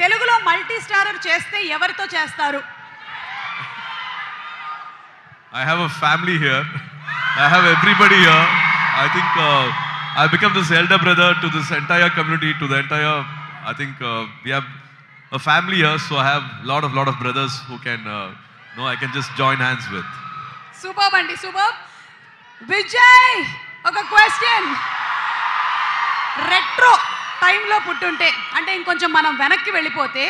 తెలుగులో multi starrer చేస్తే ఎవరితో చేస్తారు I have a family here. I have everybody here. I think uh, I become this elder brother to this entire community, to the entire. I think uh, we have a family here, so I have a lot of lot of brothers who can, uh, no, I can just join hands with. Super అండి super Vijay ఒక question retro టైంలో పుట్టుంటే అంటే ఇంకొంచెం మనం వెనక్కి వెళ్ళిపోతే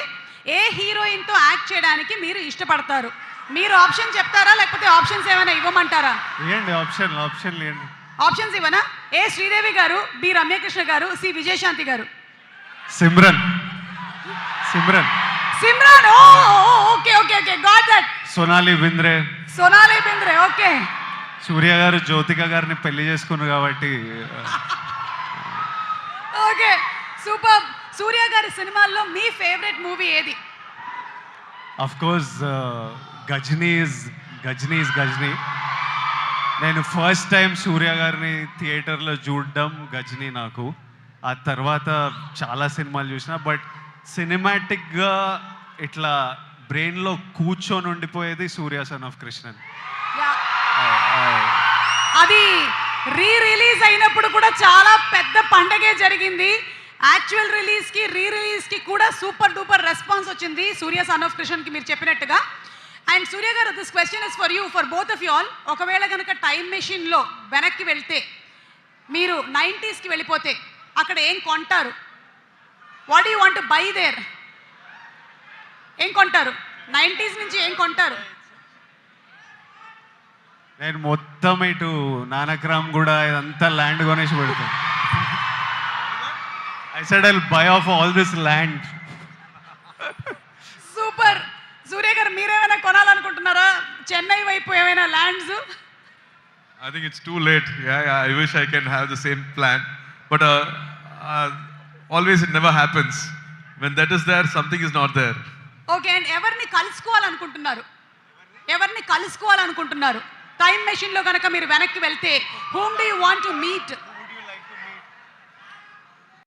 ఏ హీరోయిన్తో act చేయడానికి మీరు ఇష్టపడతారు? మీరు ఆప్షన్ చెప్తారా? లేకపోతే ఆప్షన్స్ ఏమైనా ఇవ్వమంటారా? ఇవ్వండి ఆప్షన్ ఆప్షన్ ఇవ్వండి ఆప్షన్స్ ఇవ్వనా? ఏ శ్రీదేవి గారు బి రమ్యకృష్ణ గారు సి విజయశాంతి గారు? Simran. Simran. Simran! Oh okay okay okay got that. Sonali Bendre. Sonali Bendre okay. Suriya గారు జ్యోతిక గారిని పెళ్ళి చేసుకున్నారు కాబట్టి ఓకే. సూపర్. సూర్య గారి సినిమాల్లో మీ ఫేవరెట్ మూవీ ఏది? అఫ్ కోర్స్ గజనీస్ గజనీస్ గజనీ నేను ఫస్ట్ టైం సూర్య గారిని థియేటర్లో చూడడం గజనీ నాకు. ఆ తర్వాత చాలా సినిమాలు చూసిన బట్ సినిమాటిక్గా ఇట్లా బ్రెయిన్లో కూర్చొని ఉండిపోయేది సూర్య సన్ ఆఫ్ కృష్ణన్. అది రీ రిలీజ్ అయినప్పుడు కూడా చాలా పెద్ద పండగే జరిగింది. యాక్చువల్ రిలీజ్కి రీ రిలీజ్కి కూడా సూపర్ డూపర్ రెస్పాన్స్ వచ్చింది సూర్య సన్ ఆఫ్ కృష్ణన్కి మీరు చెప్పినట్టుగా. అండ్ సూర్య గారు this question is for you for both of you all ఒకవేళ కనుక టైం మెషిన్లో వెనక్కి వెళ్తే మీరు నైంటీస్కి వెళ్ళిపోతే అక్కడ ఏం కొంటారు? What you want buy there ఏం కొంటారు? నైంటీస్ నుంచి ఏం కొంటారు? నేను మొత్తం ఇటు నానక్రామ్ కూడా ఇదంతా ల్యాండ్ కొనేసి పెడతాను I said I buy of all this land super Suriya గారు మీరేమైనా కొనాలనుకుంటున్నారా? చెన్నై వైపు ఏమైనా lands I think it's too late. Yeah, yeah I wish I can have the same plan, but uh, uh, always it never happens. When that is there, something is not there. Okay and ఎవరిని కలుసుకోవాలనుకుంటున్నారు? ఎవరిని కలుసుకోవాలనుకుంటున్నారు? Time మెషిన్లో కనుక మీరు వెనక్కి వెళ్తే whom do you want to meet